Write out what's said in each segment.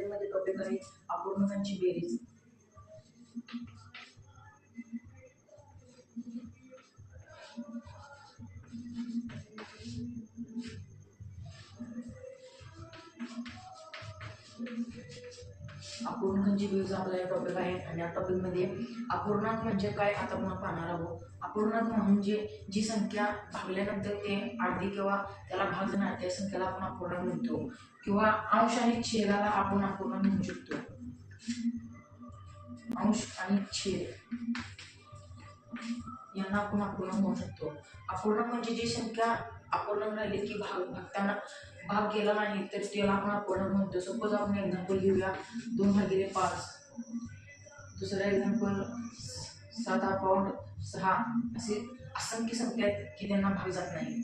मध्ये टॉपिक आहे अपूर्णांकांची बेरीज. अपूर्णांची बेरीज आपला एक टॉपिक आहे आणि या टॉपिकमध्ये अपूर्णांक म्हणजे काय आता आपण पाहणार आहोत. अपूर्णांक म्हणजे जी संख्या भागल्यानंतर ते अर्धी किंवा त्याला भाग जाणार त्या संख्येला आपण अपूर्णांक म्हणतो. किंवा अंश आणि छेदाला आपण अपूर्णांक म्हणू शकतो. अंश आणि छेद यांना आपण अपूर्णांक म्हणू शकतो. अपूर्णांक म्हणजे जी संख्या अपूर्णांक राहिली की भाग भागताना भाग केला नाही तर त्याला आपण अपूर्णांक म्हणतो सपोज आपण एक्झाम्पल घेऊया दोन भागिले पाच. दुसरं एक्झाम्पल सात अकाउंट सहा असे असंख्य संख्या आहेत की त्यांना भाग जात नाही.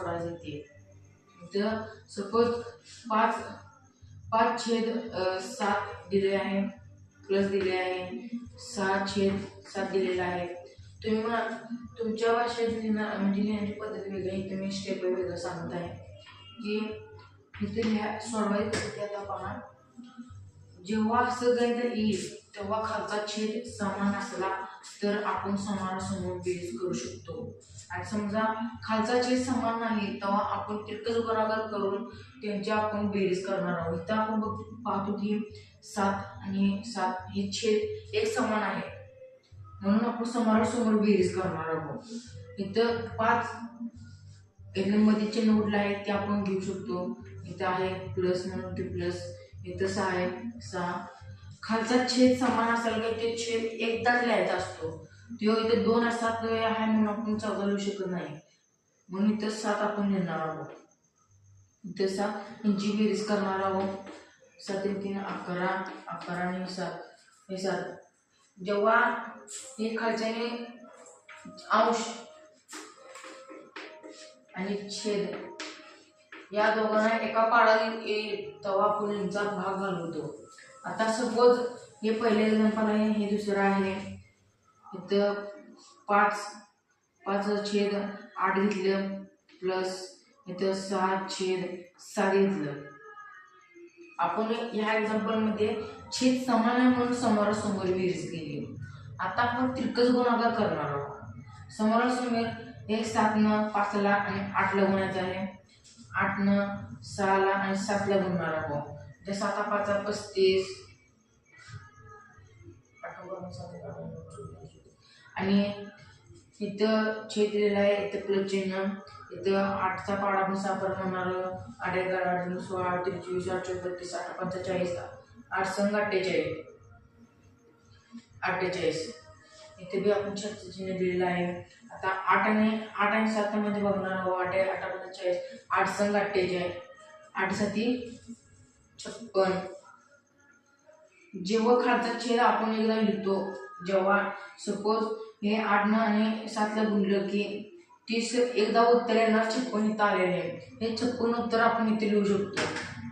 सोडायचं ते. इथं सपोज पाच पाच छेद सात दिले आहे प्लस दिले आहे सहा छेद सात दिलेला आहे. तुम्ही मला तुमच्या भाषेत लिहिणार म्हणजे लिहिण्याची पद्धत वेगळी तुम्ही स्टेप बाय वेगळं सांगत आहे की इथे लिहा सोडवायचं ते आता पहा. जेव्हा असं गणित येईल तेव्हा खालचा छेद समान असला तर आपण समानासमोर बेरीज करू शकतो. आणि समजा खालचा जे समान नाही तेव्हा आपण तिरकस गुणाकार करून त्यांची आपण बेरीज करणार आहोत. इथं आपण बघ पाहतो की सात आणि सात हे छेद एक समान आहे. म्हणून आपण समोरासमोर बेरीज करणार आहोत. इथं पाच एक मध्ये चिन्ह उठलं आहे ते आपण घेऊ शकतो. इथं आहे प्लस म्हणून ते प्लस इथं सहा आहे सहा. खालचा छेद समान असेल का ते छेद एकदाच लिहायचा असतो. तो इथे दोन सात आहे म्हणून आपण चौदा लिहू शकत नाही. म्हणून इथं सात आपण लिहिणार आहोत. इथे सात यांची बेरीज करणार आहोत. सात तीन अकरा अकरा आणि सात. हे सात. जेव्हा हे खालच्याने अंश आणि छेद या दोघांना एका पाडात येईल तेव्हा आपण यांचा भाग घालवतो. आता सपोज हे पहिले एक्झाम्पल आहे हे दुसरं आहे. इथं पाच पाच छेद आठ घेतलं प्लस इथं सहा छेद सात घेतलं. आपण ह्या एक्झाम्पलमध्ये छेद समान आहे म्हणून समोरासमोर बेरीज केली. आता आपण तिरकस गुणाकार करणार आहोत. समोरासमोर हे सातनं पाचला आणि आठला गुणायचं आहे. आठनं सहाला आणि सातला गुणणार आहोत. ते साता पाचा पस्तीस. आणि इथं छेद दिलेलं आहे इथं प्लस चिन्ह. इथं आठचा पाडा आपण सापर म्हणणार आठ एक आठ सोळा आठ त्रेचवीस आठ चौबत्तीस आठ पंचेचाळीस आठ संघ अठ्ठेचाळीस. अठ्ठेचाळीस. इथे बी आपण छत्तीस चिन्ह दिलेलं आहे. आता आठ आणि आठ आणि सातमध्ये बघणार आहोत. आठ आठ पंचेचाळीस आठ संघ अठ्ठेचाळीस. आठ साती छप्पन जेव्हा खालचा छेद आपण एकदा लिहितो जेव्हा सपोज हे आठनं आणि सातला गुणलं की तीस एकदा उत्तर येणार छप्पन इथं आलेले आहे. हे छप्पन उत्तर आपण इथे लिहू शकतो.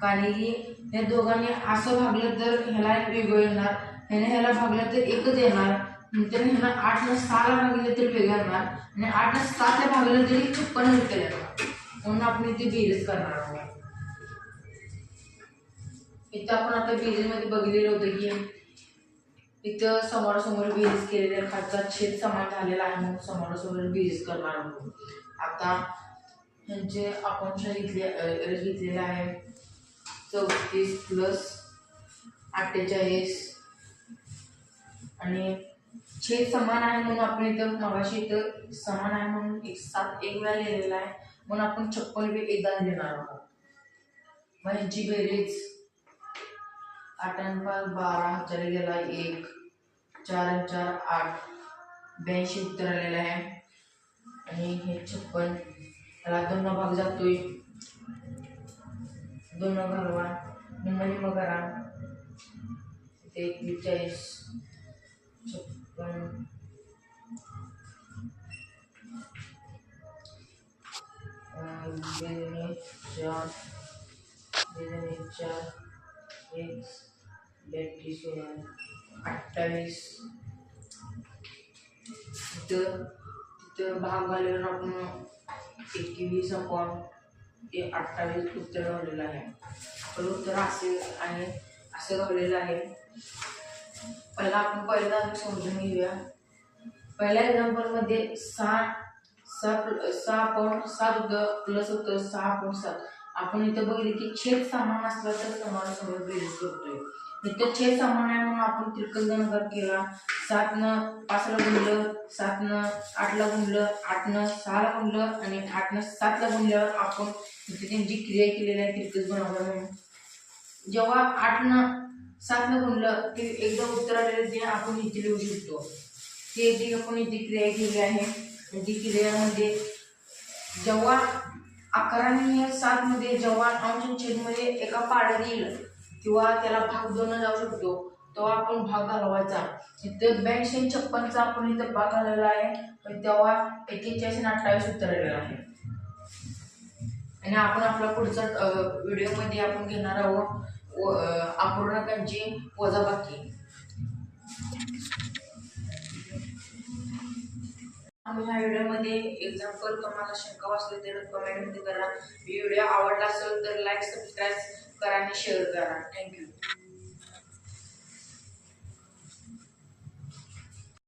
कारण की हे दोघांनी असं भागलं तर ह्याला एक वेगळं येणार ह्याने ह्याला भागलं तर एकच येणार नंतर ह्याला आठनं सहाला भागलं तरी वेगळं येणार आणि आठनं सातला भागलं तरी छप्पन उत्तर येणार. म्हणून आपण इथे बेरीज करणार आहोत. इथं आपण आता बेरीजमध्ये बघितलेलं होतं की इथं समोरासमोर बेरीज केलेल्या खालचा छेद समान झालेला आहे म्हणून समोरासमोर बेरीज करणार आहोत. आता ह्यांचे आपण घेतले घेतलेलं आहे चौतीस प्लस अठ्ठेचाळीस. आणि छेद समान आहे म्हणून आपण इथं मगाशी इथं समान आहे म्हणून एक सात एक वेळा लिहिलेला आहे. म्हणून आपण छप्पन बी एकदा लिहिणार आहोत. मग ह्यांची बेरीज आठ आणि पाच बारा हजार गेला एक चार आणि चार आठ. ब्याऐंशी उत्तर आलेलं आहे. आणि हे छप्पन. त्याला दोन भाग जातोय. दोन घालवा निम्म निम्म करा ते एकवीस छप्पन. अठ्ठावीस. तिथं तिथं भाग घालून आपण एकवीस आपण ते अठ्ठावीस उत्तर घाललेलं आहे. पण उत्तर असे आहे असं झालेलं आहे. पहिला आपण पहिला समजून घेऊया. पहिल्या एक्झाम्पलमध्ये सहा सहा प्ल- सहा पॉईंट सात प्लस होतं सहा पॉईंट सात. आपण इथं बघितलं की छेद समान असला तर समान समोर बेरीज करतोय. इथं छेद समान आहे म्हणून आपण त्रिकल गुणाकार केला. सातनं पाचला गुणलं सातनं आठला गुणलं आठनं सहाला गुणलं आणि आठनं सातला गुणल्यावर आपण इथे त्यांची क्रिया केलेली आहे त्रिकंद बनवला म्हणून. जेव्हा आठनं सातनं गुणलं ते एकदा उत्तर आलेलं ते आपण इथे लिहू शकतो. ते जी आपण इथे क्रिया केली आहे आणि ती क्रियामध्ये म्हणजे जेव्हा अकराने सात मध्ये जेव्हा अंश छेदमध्ये एका पाड्यात येईल किंवा त्याला भाग दोन जाऊ शकतो. तेव्हा आपण भाग घालवायचा. इथं ब्याऐंशी छप्पनचा आपण इथं भाग घालवला आहे पण तेव्हा एकेचाळीस आणि अठ्ठावीस उत्तर आलेलं आहे. आणि आपण आपला पुढचा व्हिडिओमध्ये आपण घेणार आहोत व- अं, अपूर्णांकांची वजाबाकी. आम्ही ह्या व्हिडिओमध्ये एक्झाम्पल तुम्हाला शंका वाचली तर कमेंटमध्ये करा. व्हिडिओ आवडला असेल तर लाईक सबस्क्राईब करा आणि शेअर करा. थँक्यू